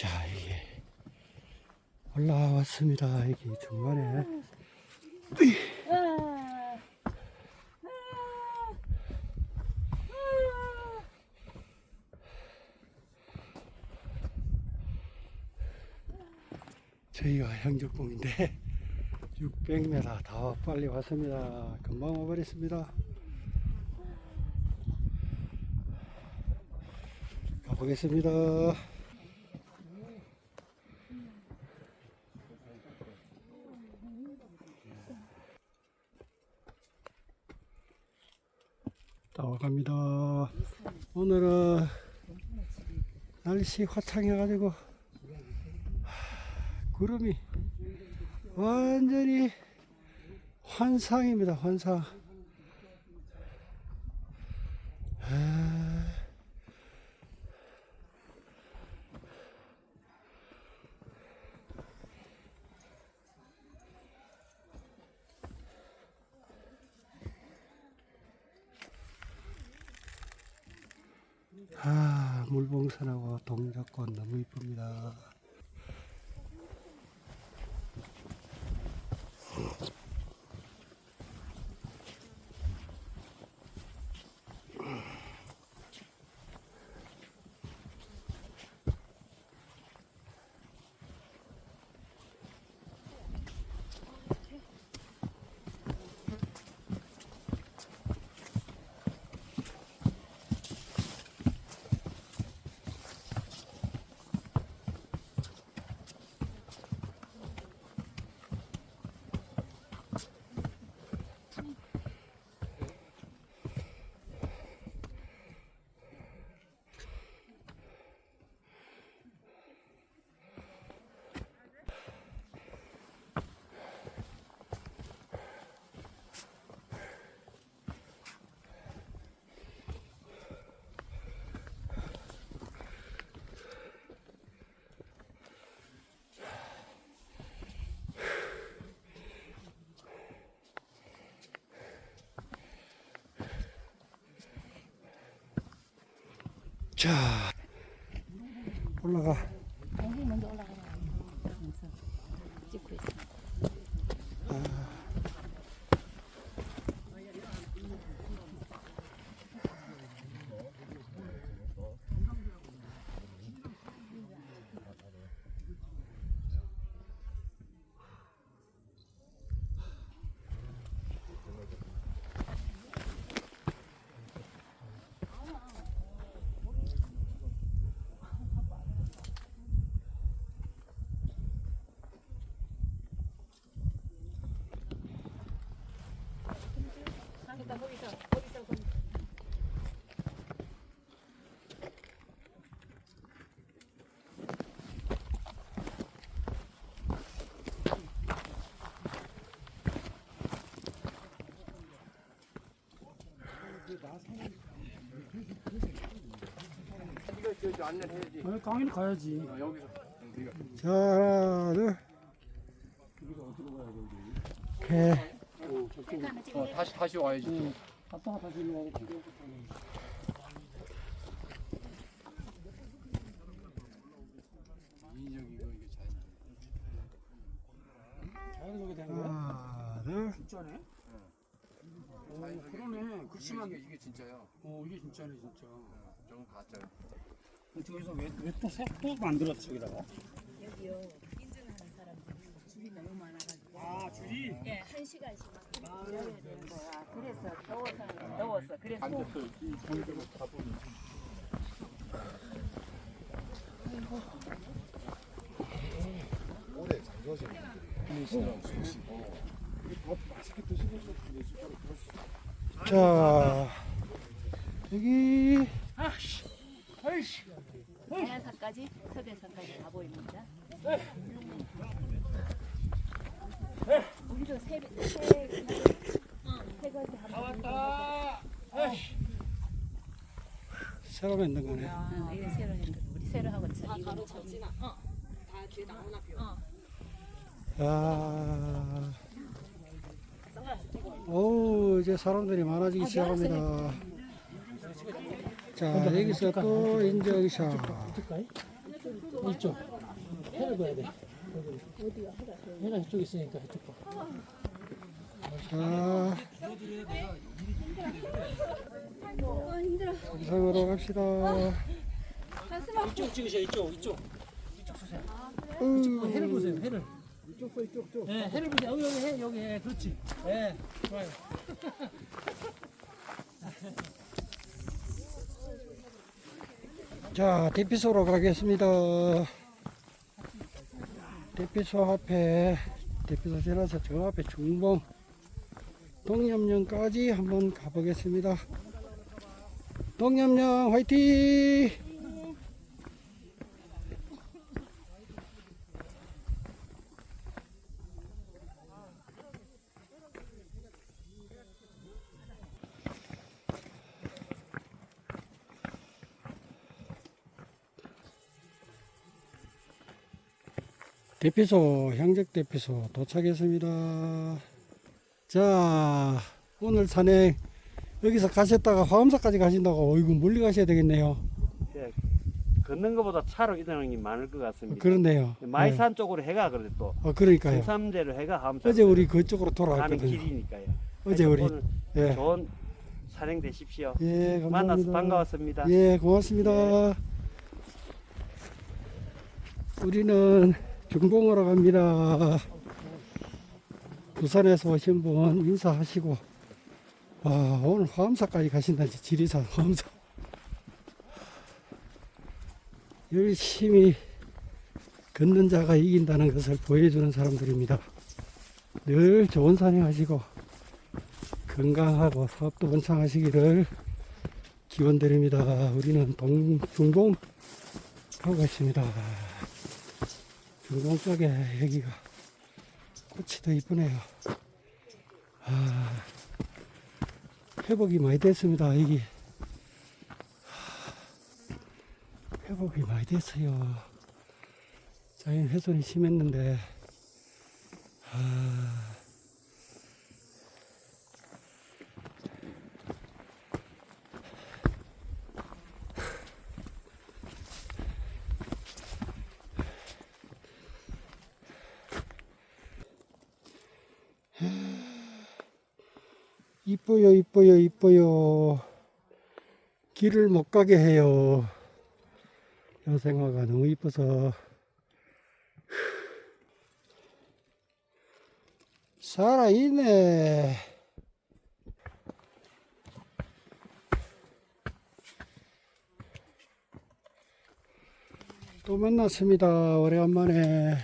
자, 이게 올라왔습니다. 이게 중간에. 저희가 향적봉인데 600m 다 빨리 왔습니다. 금방 와버렸습니다. 가보겠습니다. 나와갑니다. 오늘은 날씨 화창해가지고 하, 구름이 완전히 환상입니다. 환상. 아, 아, 물봉선하고 동작권 너무 이쁩니다. 자, 올라가. 먼저. 하면서 찍고 있어. 이거 저 안내를 해야지. 아, 당연히 가야지. 어, 여기서. 자, 하나, 둘. 오케이. 어, 다시 다시 와야지. 갔다가 다시 일로 와고. 인적 이거 이게 잘. 자연스럽게 되는 거야? 하나, 둘. 진짜네? 오, 그러네. 글씨만. 이게 이게 진짜야. 어, 이게 진짜네, 진짜. 저건 가짜야. 저기서 왜, 왜또 또 만들었어, 저기다가? 여기요 인증하는 사람들 줄이 너무 많아가지고. 아, 줄이? 예, 한 시간씩 막 기다려야 되는 거야. 그래서 더워서 더웠어. 그래서 앉아서 이 정도로 가보니. 자, 여기. 자연산까지 서대산까지 다 보입니다. 우리도 세, 세, 세 가지 한번 왔다. 새로 만든 거네. 응, 이거 새로 했는 거. 우리 새로 하고 쳐. 이거 쳐. 아. 오, 이제 사람들이 많아지기 시작합니다. 자, 여기서 또 인증샷. 이쪽. 해를 봐야 돼. 어디야? 해가 이쪽 있으니까 이쪽 봐. 자, 정상으로 갑시다. 이쪽 찍으셔 이쪽 이쪽. 이쪽 보세요. 음, 해를 보세요 해를. 이쪽 봐 이쪽 쪽. 네 해를 보세요. 여기 여기 해 여기 해 그렇지. 네 좋아요. 자, 대피소로 가겠습니다. 대피소 앞에, 대피소 지나서 저 앞에 중봉, 동염령까지 한번 가보겠습니다. 동염령 화이팅! 대피소, 향적 대피소 도착했습니다. 자, 오늘 산행 여기서 가셨다가 화엄사까지 가신다고 어이구 멀리 가셔야 되겠네요. 걷는 것보다 차로 이동이 많을 것 같습니다. 그렇네요. 마이산 쪽으로 해가 그래도 또 네. 어, 그러니까요. 성삼제로 해가 함사 어제 우리 그쪽으로 돌아왔거든요. 길이니까요. 어제 우리 예, 좋은 산행 되십시오. 예, 감사합니다. 만나서 반가웠습니다. 예, 고맙습니다. 우리는 중봉으로 갑니다. 부산에서 오신 분 인사하시고, 와, 오늘 화엄사까지 가신다지, 지리산 화엄사. 열심히 걷는 자가 이긴다는 것을 보여주는 사람들입니다. 늘 좋은 산행하시고, 건강하고 사업도 번창하시기를 기원 드립니다. 우리는 동, 중봉 가고 있습니다. 중봉 쪽에 여기가 꽃이 더 이쁘네요. 아, 회복이 많이 됐습니다. 여기 아, 회복이 많이 됐어요. 자연 훼손이 심했는데 아, 이뻐요, 이뻐요, 이뻐요. 길을 못 가게 해요. 여생화가 너무 이뻐서. 살아있네. 또 만났습니다. 오래간만에.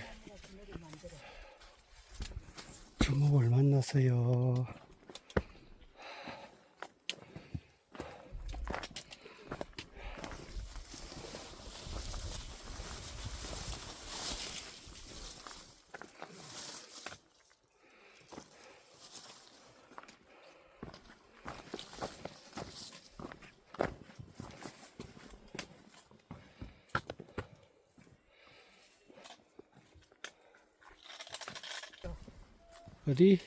주목을 만났어요. 어디?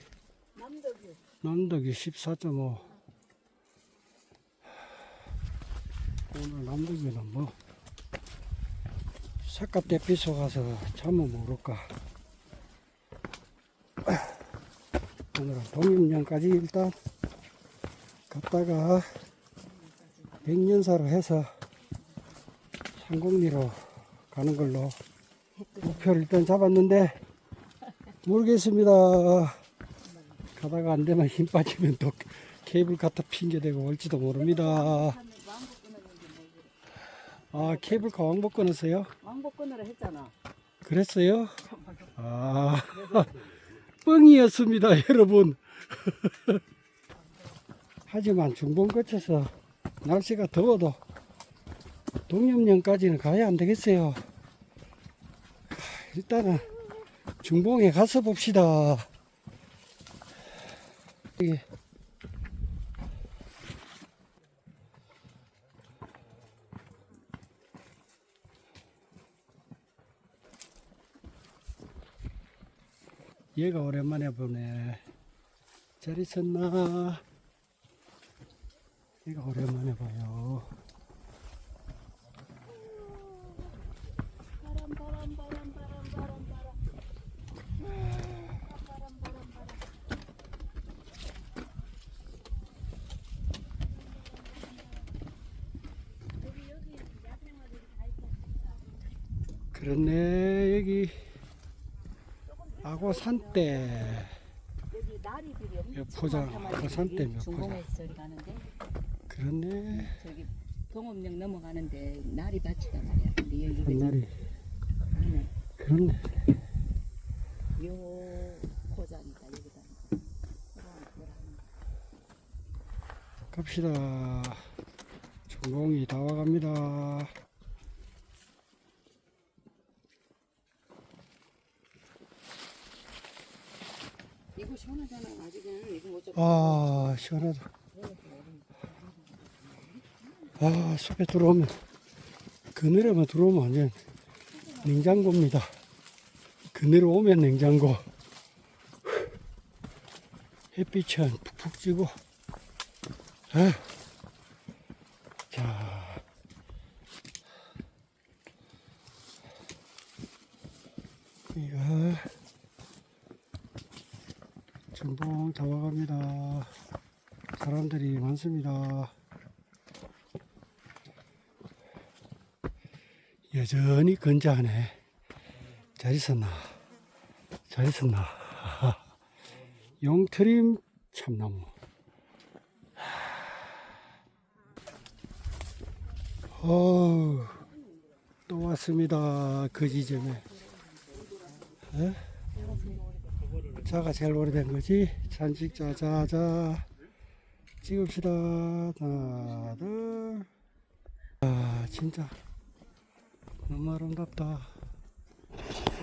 남덕이 남덕이 14.5. 오늘 남덕이는 뭐, 색깔 대피소 가서 잠은 모를까. 오늘은 동임령까지 일단 갔다가 백년사로 해서 상공리로 가는 걸로 목표를 일단 잡았는데 모르겠습니다. 가다가 안 되면 힘 빠지면 또 케이블 갖다 핑계대고 올지도 모릅니다. 아, 케이블카 왕복 끊었어요? 왕복 끊으라 했잖아. 그랬어요? 아, 뻥이었습니다, 여러분. 하지만 중봉 거쳐서 날씨가 더워도 동염령까지는 가야 안 되겠어요. 일단은 중봉에 가서 봅시다. 여기 얘가 오랜만에 보네. 잘 있었나? 얘가 오랜만에 봐요. 그렇네 여기. 악어 산대 포장, 여기 중공에 저리 가는데. 그렇네. 저기 동업역 넘어가는데 날이 받치단 말이야. 근데 여기 한 마리 안에 그렇네. 요 포장이다 여기다. 갑시다. 중공이 다 와갑니다 이거 시원하잖아. 아직은 이거 못 잡. 아 시원하다. 아 숲에 들어오면 그늘에만 들어오면 완전 냉장고입니다. 그늘 오면 냉장고. 햇빛은 푹푹 찌고. 아. 자 이거 전봉 다 와갑니다. 많습니다. 여전히 건조하네. 잘 있었나? 잘 있었나? 용트림 참나무. 어우, 또 왔습니다. 그 지점에. 에? 자가 제일 오래된 거지. 산 찍자, 자, 자. 찍읍시다. 둘. 아, 진짜. 너무 아름답다.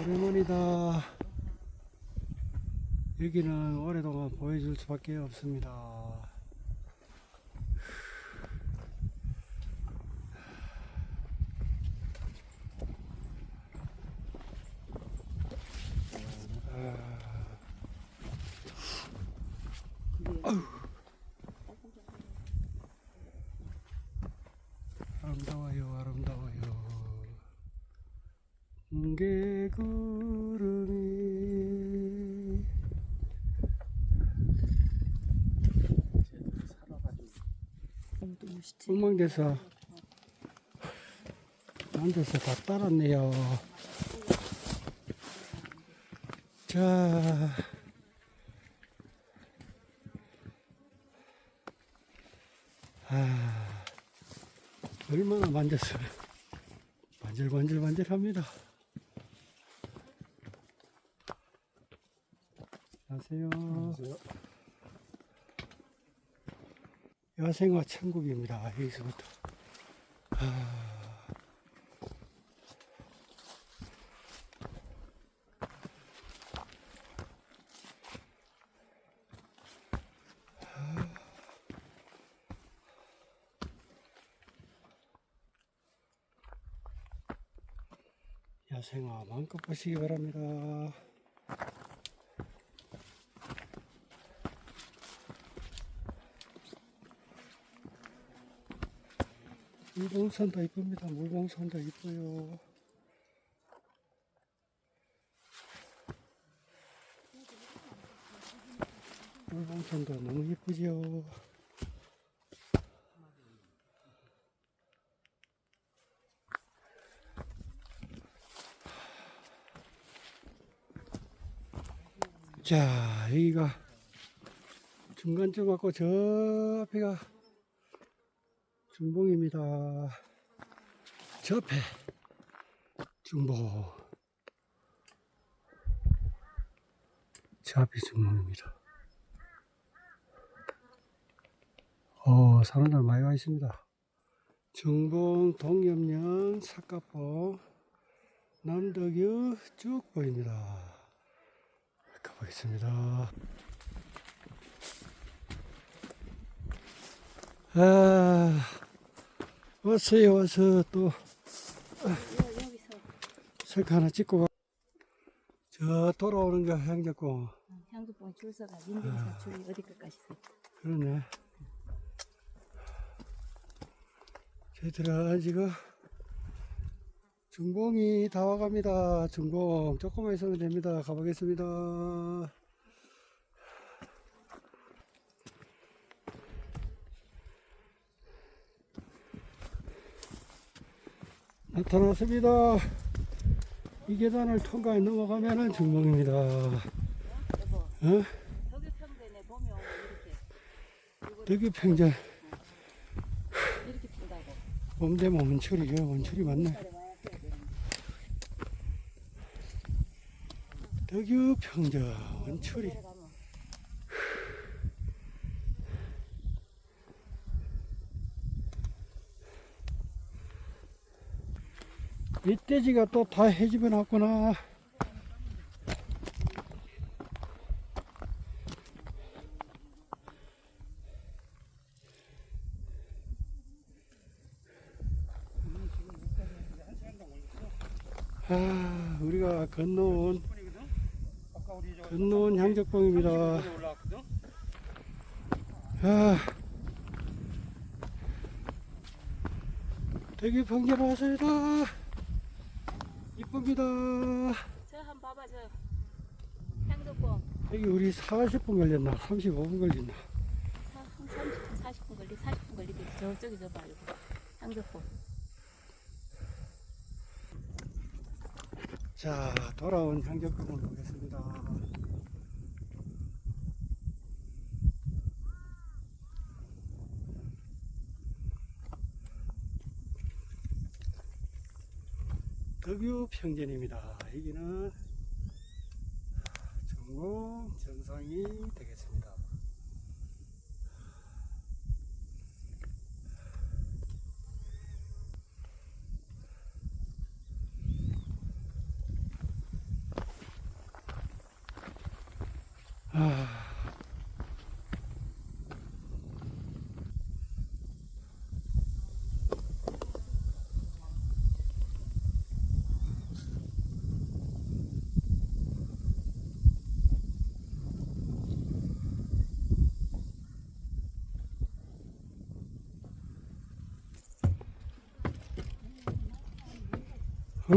오래만이다. 여기는 오랫동안 보여줄 수밖에 없습니다. 아름다워요, 아름다워요. 개구름이 엉망돼서 앉아서 다 따랐네요. 자, 아, 얼마나 만졌어요. 반질반질반질합니다. 안녕하세요. 야생화 천국입니다. 여기서부터. 아, 야생화 마음껏 보시기 바랍니다. 물봉선도 이쁩니다. 물봉선도 이뻐요. 물봉선도 너무 이쁘죠. 자, 여기가 중간쯤 왔고 저 앞에가 중봉입니다. 저 앞에 중봉. 저 앞이 중봉입니다. 어, 사람들 많이 와 있습니다. 중봉, 동염령, 삭가봉, 남덕유 쭉 보입니다. 가보겠습니다. 아, 왔어요, 와서 또 셀카 하나 찍고 가. 저 돌아오는 거 향잡고 향수봉 줄 서가 민들서 줄이 어디 끝까지 서. 그러네. 저희들은 지금 중봉이 다 와갑니다. 중봉 조금만 있으면 됩니다. 가보겠습니다. 나타났습니다. 이 계단을 통과해 넘어가면은 중봉입니다. 어? 저기 평전에 보면 이렇게 대교 평전 이렇게 핀다고. 봄 되면 원철이 맞네. 대교 평전 원철이 멧돼지가 또 다 해집어 놨구나. 아, 우리가 건너온 건너온 향적봉입니다. 30분에 올라왔거든. 아, 되게 평전 왔습니다. 이쁩니다. 저한 봐봐 저 향덕봉 여기 우리 40분 걸렸나? 35분 걸렸나? 한 30분 40분 걸리 40분 걸리겠지. 저쪽에 저 봐. 이거. 향덕봉. 자, 돌아온 향적봉을 보겠습니다. 덕유 평전입니다. 여기는 전공 정상이 되겠습니다.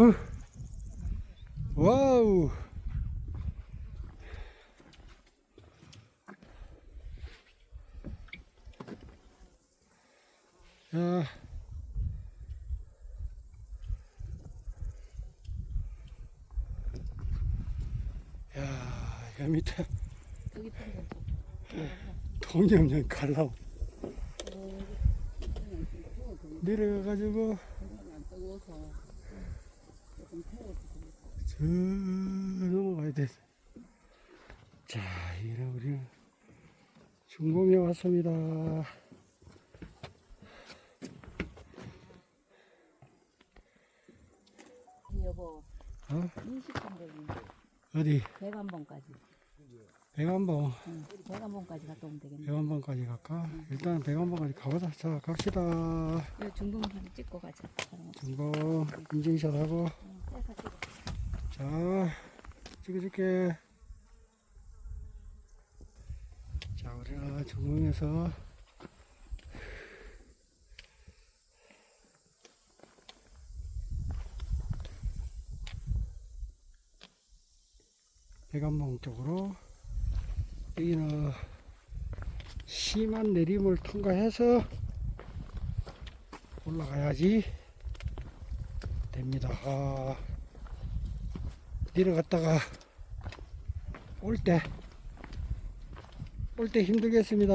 어? 와우. 야. 야, 여 밑에 평전. 동념령 갈라오. 내려가가지고 저 넘어가야 돼. 자, 이래 우리는 중공에 왔습니다. 여보. 어? 20분 걸린다. 어디? 백안봉까지. 백안봉, 응. 백안봉까지 갔다 오면 되겠네. 백안봉까지 갈까? 일단 백안봉까지 가보자. 자, 갑시다. 이 중봉 좀 찍고 가자. 중공 인증샷 하고. 응, 떼서 찍어. 자, 찍어줄게. 자, 우리가 중공에서 백안봉 쪽으로 여기는 심한 내림을 통과해서 올라가야지 됩니다. 아. 내려갔다가 올 때, 올 때 힘들겠습니다.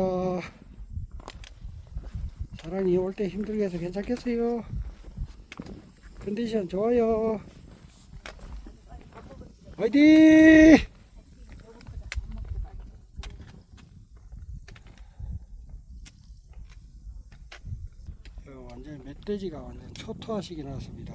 사랑이 올때 해서 괜찮겠어요? 컨디션 좋아요. 화이팅! 이거 완전 멧돼지가 완전 초토화식이 났습니다.